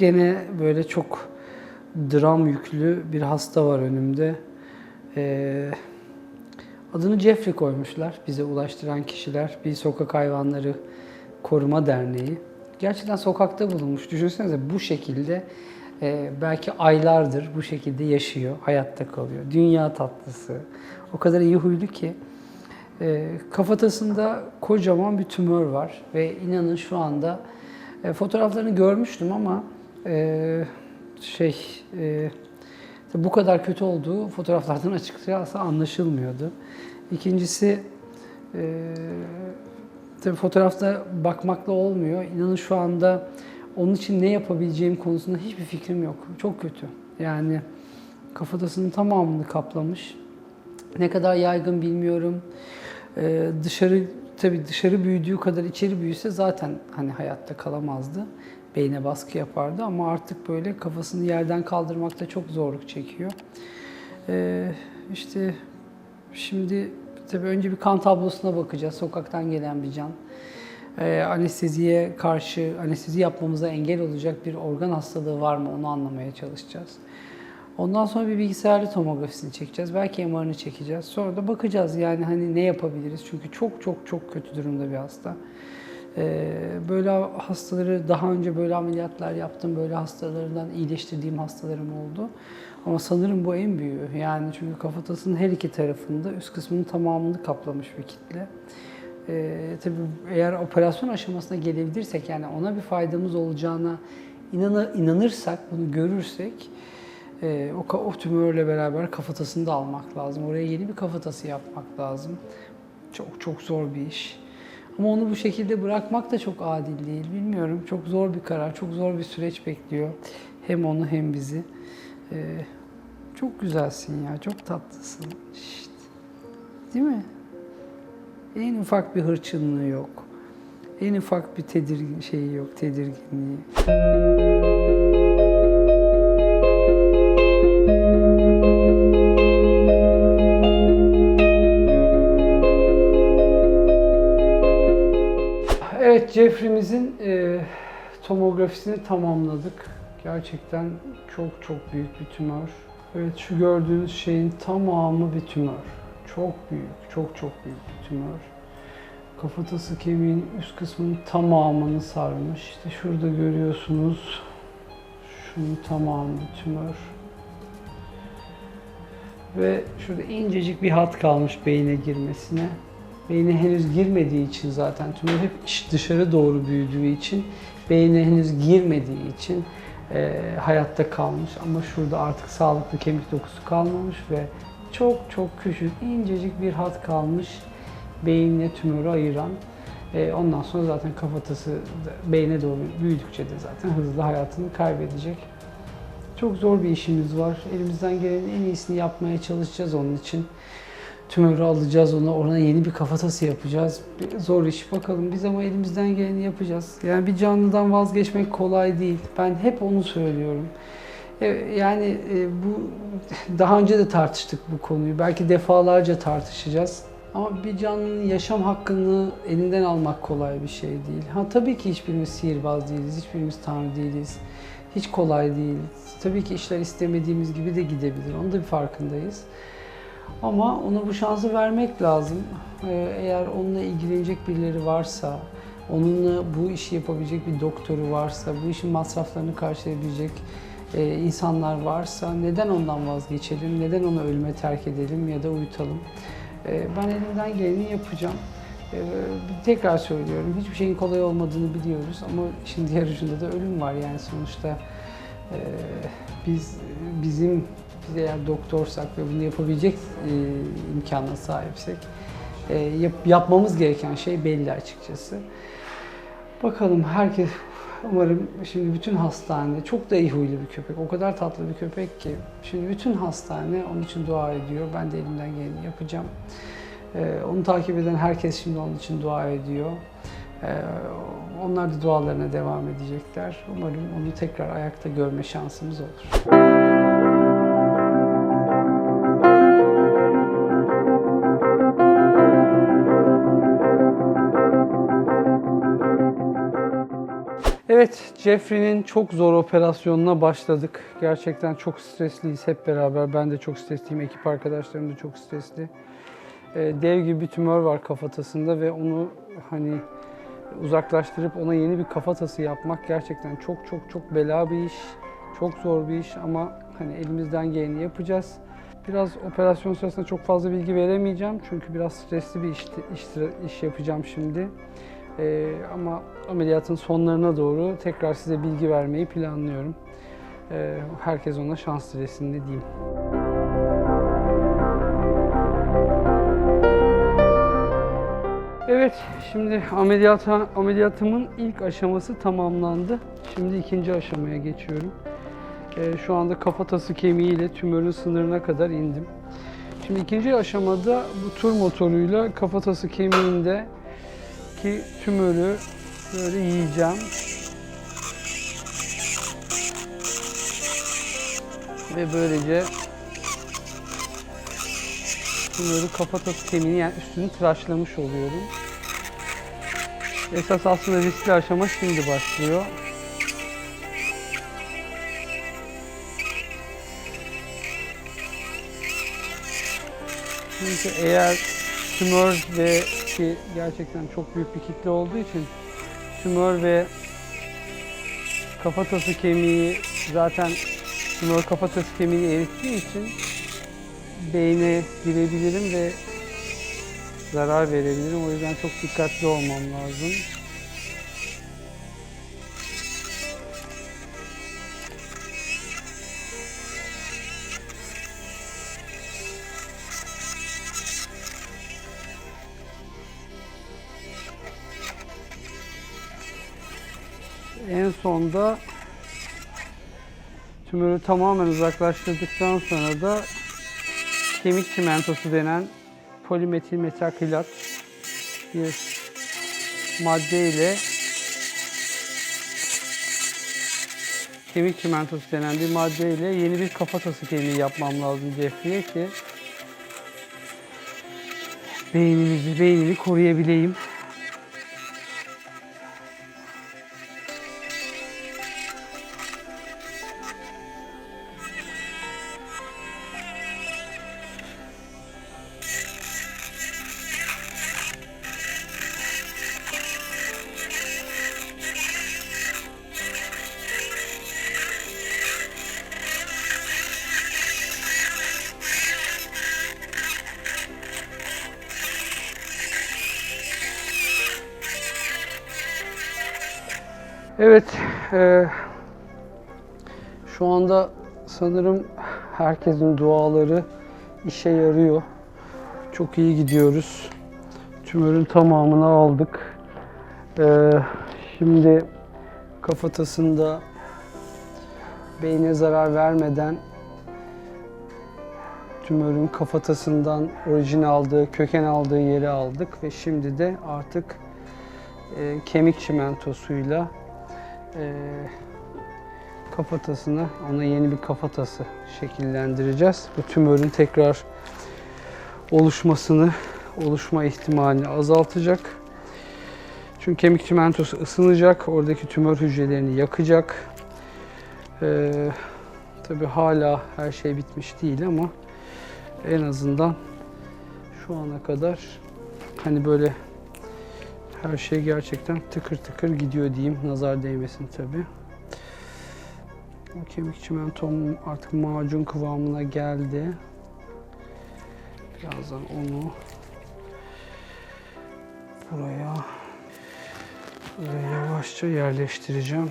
gene böyle çok dram yüklü bir hasta var önümde. Ee, adını Jeffrey koymuşlar bize ulaştıran kişiler. Bir sokak hayvanları koruma derneği. Gerçekten sokakta bulunmuş. Düşünsenize bu şekilde e, belki aylardır bu şekilde yaşıyor, hayatta kalıyor. Dünya tatlısı. O kadar iyi huylu ki. E, kafatasında kocaman bir tümör var ve inanın şu anda e, fotoğraflarını görmüştüm ama e, şey e, bu kadar kötü olduğu fotoğraflardan açıkçası anlaşılmıyordu. İkincisi e, tabii fotoğrafta bakmakla olmuyor. İnanın şu anda onun için ne yapabileceğim konusunda hiçbir fikrim yok. Çok kötü. Yani kafatasının tamamını kaplamış. Ne kadar yaygın bilmiyorum. Ee, dışarı tabii dışarı büyüdüğü kadar içeri büyüse zaten hani hayatta kalamazdı. Beyne baskı yapardı ama artık böyle kafasını yerden kaldırmakta çok zorluk çekiyor. Ee, işte şimdi tabii önce bir kan tablosuna bakacağız. Sokaktan gelen bir can. Ee, anesteziye karşı, anestezi yapmamıza engel olacak bir organ hastalığı var mı onu anlamaya çalışacağız. Ondan sonra bir bilgisayarlı tomografisini çekeceğiz. Belki MR'ını çekeceğiz. Sonra da bakacağız yani hani ne yapabiliriz. Çünkü çok çok çok kötü durumda bir hasta. Ee, böyle hastaları daha önce böyle ameliyatlar yaptım. Böyle hastalarından iyileştirdiğim hastalarım oldu. Ama sanırım bu en büyüğü. Yani çünkü kafatasının her iki tarafında üst kısmının tamamını kaplamış bir kitle. Ee, tabii eğer operasyon aşamasına gelebilirsek yani ona bir faydamız olacağına inanı, inanırsak, bunu görürsek e, o, o tümörle beraber kafatasını da almak lazım. Oraya yeni bir kafatası yapmak lazım. Çok çok zor bir iş. Ama onu bu şekilde bırakmak da çok adil değil. Bilmiyorum. Çok zor bir karar, çok zor bir süreç bekliyor. Hem onu hem bizi. Ee, çok güzelsin ya, çok tatlısın. Şşt. Değil mi? En ufak bir hırçınlığı yok. En ufak bir tedirgin şeyi yok, tedirginliği. Evet, Jeffrey'mizin e, tomografisini tamamladık. Gerçekten çok çok büyük bir tümör. Evet, şu gördüğünüz şeyin tamamı bir tümör. Çok büyük, çok çok büyük bir tümör. Kafatası kemiğin üst kısmının tamamını sarmış. İşte şurada görüyorsunuz. Şunun tamamı bir tümör. Ve şurada incecik bir hat kalmış beyne girmesine. Beyne henüz girmediği için zaten tümör hep dışarı doğru büyüdüğü için beyne henüz girmediği için e, hayatta kalmış. Ama şurada artık sağlıklı kemik dokusu kalmamış ve çok çok küçük incecik bir hat kalmış beyinle tümörü ayıran. E, ondan sonra zaten kafatası da beyne doğru büyüdükçe de zaten hızlı hayatını kaybedecek. Çok zor bir işimiz var. Elimizden gelenin en iyisini yapmaya çalışacağız onun için. Tümörü alacağız ona, ona yeni bir kafatası yapacağız. Zor iş bakalım biz ama elimizden geleni yapacağız. Yani bir canlıdan vazgeçmek kolay değil. Ben hep onu söylüyorum. E, Yani e, bu daha önce de tartıştık bu konuyu. Belki defalarca tartışacağız. Ama bir canlının yaşam hakkını elinden almak kolay bir şey değil. Ha tabii ki hiçbirimiz sihirbaz değiliz, hiçbirimiz tanrı değiliz. Hiç kolay değil. Tabii ki işler istemediğimiz gibi de gidebilir. Onun da bir farkındayız. Ama ona bu şansı vermek lazım. Eğer onunla ilgilenecek birileri varsa, onunla bu işi yapabilecek bir doktoru varsa, bu işin masraflarını karşılayabilecek e, insanlar varsa neden ondan vazgeçelim, neden onu ölüme terk edelim ya da uyutalım? Ee, Ben elimden geleni yapacağım. Ee, Tekrar söylüyorum, hiçbir şeyin kolay olmadığını biliyoruz ama işin diğer ucunda da ölüm var yani sonuçta. Biz bizim biz eğer doktorsak ve bunu yapabilecek e, imkana sahipsek e, yap- yapmamız gereken şey belli açıkçası. Bakalım herkes umarım şimdi bütün hastane çok da iyi huylu bir köpek. O kadar tatlı bir köpek ki şimdi bütün hastane onun için dua ediyor. Ben de elimden geleni yapacağım. Ee, onu takip eden herkes şimdi onun için dua ediyor. Ee, onlar da dualarına devam edecekler. Umarım onu tekrar ayakta görme şansımız olur. Evet Jeffrey'nin çok zor operasyonuna başladık. Gerçekten çok stresliyiz hep beraber. Ben de çok stresliyim, ekip arkadaşlarım da çok stresli. Ee, Dev gibi bir tümör var kafatasında ve onu hani uzaklaştırıp ona yeni bir kafatası yapmak gerçekten çok çok çok bela bir iş. Çok zor bir iş ama hani elimizden geleni yapacağız. Biraz operasyon sırasında çok fazla bilgi veremeyeceğim çünkü biraz stresli bir iş, iş, iş yapacağım şimdi. Ee, ama ameliyatın sonlarına doğru tekrar size bilgi vermeyi planlıyorum. Ee, herkes ona şans dilesin ne diyeyim. Evet, şimdi ameliyata, ameliyatımın ilk aşaması tamamlandı. Şimdi ikinci aşamaya geçiyorum. Ee, şu anda kafatası kemiğiyle tümörün sınırına kadar indim. Şimdi ikinci aşamada bu tur motoruyla kafatası kemiğinde ki tümörü böyle yiyeceğim. Ve böylece tümörü kafatası kemiğini yani üstünü tıraşlamış oluyorum. Esas aslında riskli aşama şimdi başlıyor. Çünkü eğer tümör ve ki gerçekten çok büyük bir kitle olduğu için tümör ve kafatası kemiği zaten tümör kafatası kemiğini erittiği için beyne girebilirim ve zarar verebilirim. O yüzden çok dikkatli olmam lazım. En sonda tümörü tamamen uzaklaştırdıktan sonra da kemik çimentosu denen polimetil metakrilat bir madde ile kemik çimentosu denen bir madde ile yeni bir kafatası kemiği yapmam lazım Jeffrey'e ki beynimizi, beynini koruyabileyim. Evet, e, şu anda sanırım herkesin duaları işe yarıyor. Çok iyi gidiyoruz. Tümörün tamamını aldık. E, şimdi kafatasında beyne zarar vermeden tümörün kafatasından orijin aldığı, köken aldığı yeri aldık ve şimdi de artık e, kemik çimentosuyla e, kafatasına ona yeni bir kafatası şekillendireceğiz. Bu tümörün tekrar oluşmasını, oluşma ihtimalini azaltacak. Çünkü kemik çimentosu ısınacak, oradaki tümör hücrelerini yakacak. Ee, Tabi hala her şey bitmiş değil ama en azından şu ana kadar hani böyle her şey gerçekten tıkır tıkır gidiyor diyeyim. Nazar değmesin tabi. Kemik çimentom artık macun kıvamına geldi. Birazdan onu buraya yavaşça yerleştireceğim.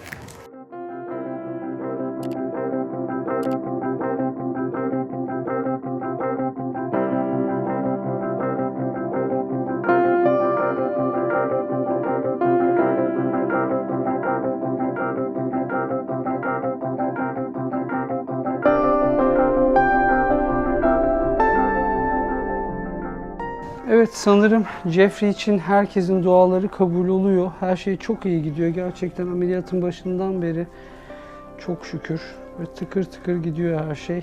Evet sanırım Jeffrey için herkesin duaları kabul oluyor. Her şey çok iyi gidiyor. Gerçekten ameliyatın başından beri çok şükür ve tıkır tıkır gidiyor her şey.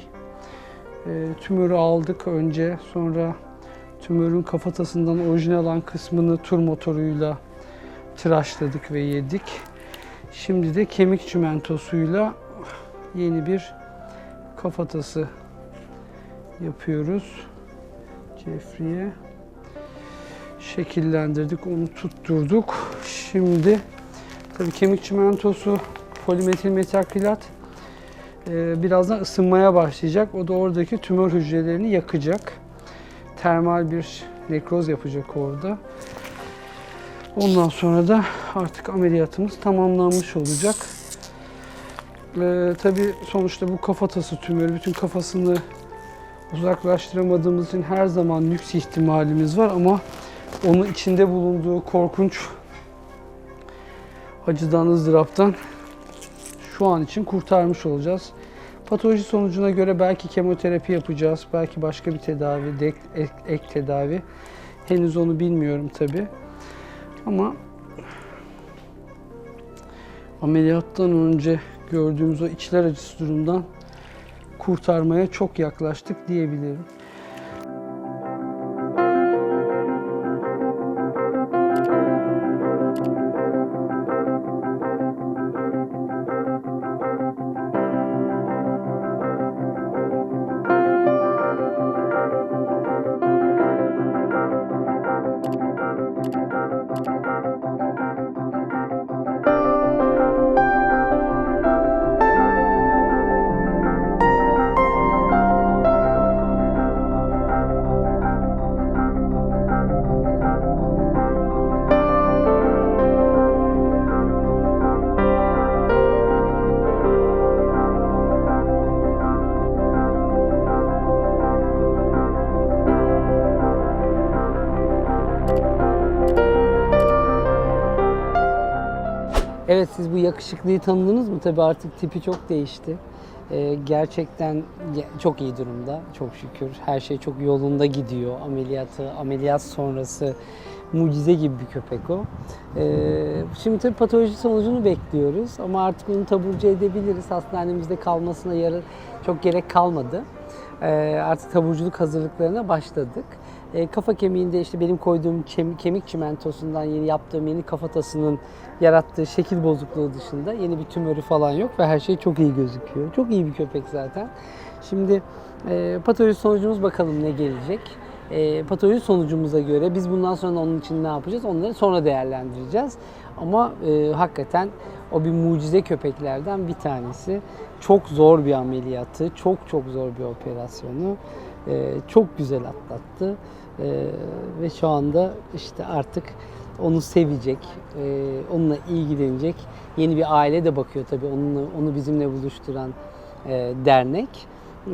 E, tümörü aldık önce. Sonra tümörün kafatasından orijinal olan kısmını tur motoruyla tıraşladık ve yedik. Şimdi de kemik çimentosuyla yeni bir kafatası yapıyoruz. Jeffrey'e şekillendirdik, onu tutturduk. Şimdi tabii kemik çimentosu, polimetil metakrilat e, birazdan ısınmaya başlayacak. O da oradaki tümör hücrelerini yakacak. Termal bir nekroz yapacak orada. Ondan sonra da artık ameliyatımız tamamlanmış olacak. Ee, tabii sonuçta bu kafatası tümörü, bütün kafasını uzaklaştıramadığımız için her zaman nüks ihtimalimiz var ama onun içinde bulunduğu korkunç acıdan, ızdıraptan şu an için kurtarmış olacağız. Patoloji sonucuna göre belki kemoterapi yapacağız, belki başka bir tedavi, ek, ek tedavi. Henüz onu bilmiyorum tabii. Ama ameliyattan önce gördüğümüz o içler acısı durumdan kurtarmaya çok yaklaştık diyebilirim. Evet siz bu yakışıklıyı tanıdınız mı? Tabii artık tipi çok değişti. Ee, gerçekten ge- çok iyi durumda çok şükür. Her şey çok yolunda gidiyor. Ameliyatı, ameliyat sonrası mucize gibi bir köpek o. Ee, şimdi tabii patoloji sonucunu bekliyoruz ama artık onu taburcu edebiliriz. Hastanemizde kalmasına yarı çok gerek kalmadı. Ee, artık taburculuk hazırlıklarına başladık. Ee, kafa kemiğinde işte benim koyduğum kem- kemik çimentosundan yeni yaptığım yeni kafatasının yarattığı şekil bozukluğu dışında yeni bir tümörü falan yok ve her şey çok iyi gözüküyor. Çok iyi bir köpek zaten. Şimdi e, patoloji sonucumuz bakalım ne gelecek. E, patoloji sonucumuza göre biz bundan sonra onun için ne yapacağız onları sonra değerlendireceğiz. Ama e, hakikaten o bir mucize köpeklerden bir tanesi. Çok zor bir ameliyatı, çok çok zor bir operasyonu. e, çok güzel atlattı. E, ve şu anda işte artık onu sevecek, e, onunla ilgilenecek yeni bir aile de bakıyor tabii onunla, onu bizimle buluşturan e, dernek.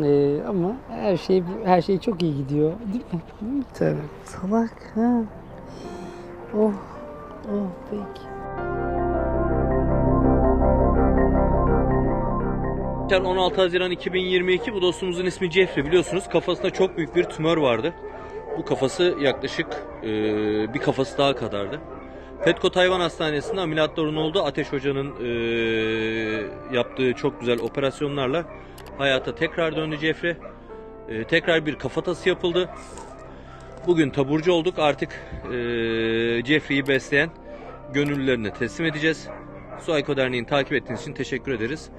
E, ama her şey her şey çok iyi gidiyor, değil mi? Hı, Tabii. Salak ha. Oh, oh peki. Geçen 16 Haziran 2022 bu dostumuzun ismi Jeffrey biliyorsunuz kafasında çok büyük bir tümör vardı. Bu kafası yaklaşık e, bir kafası daha kadardı. Petco Hayvan Hastanesi'nde ameliyatların oldu. Ateş Hoca'nın e, yaptığı çok güzel operasyonlarla hayata tekrar döndü Jeffrey. E, tekrar bir kafatası yapıldı. Bugün taburcu olduk. Artık e, besleyen gönüllülerine teslim edeceğiz. Su Ayko Derneği'ni takip ettiğiniz için teşekkür ederiz.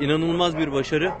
İnanılmaz bir başarı.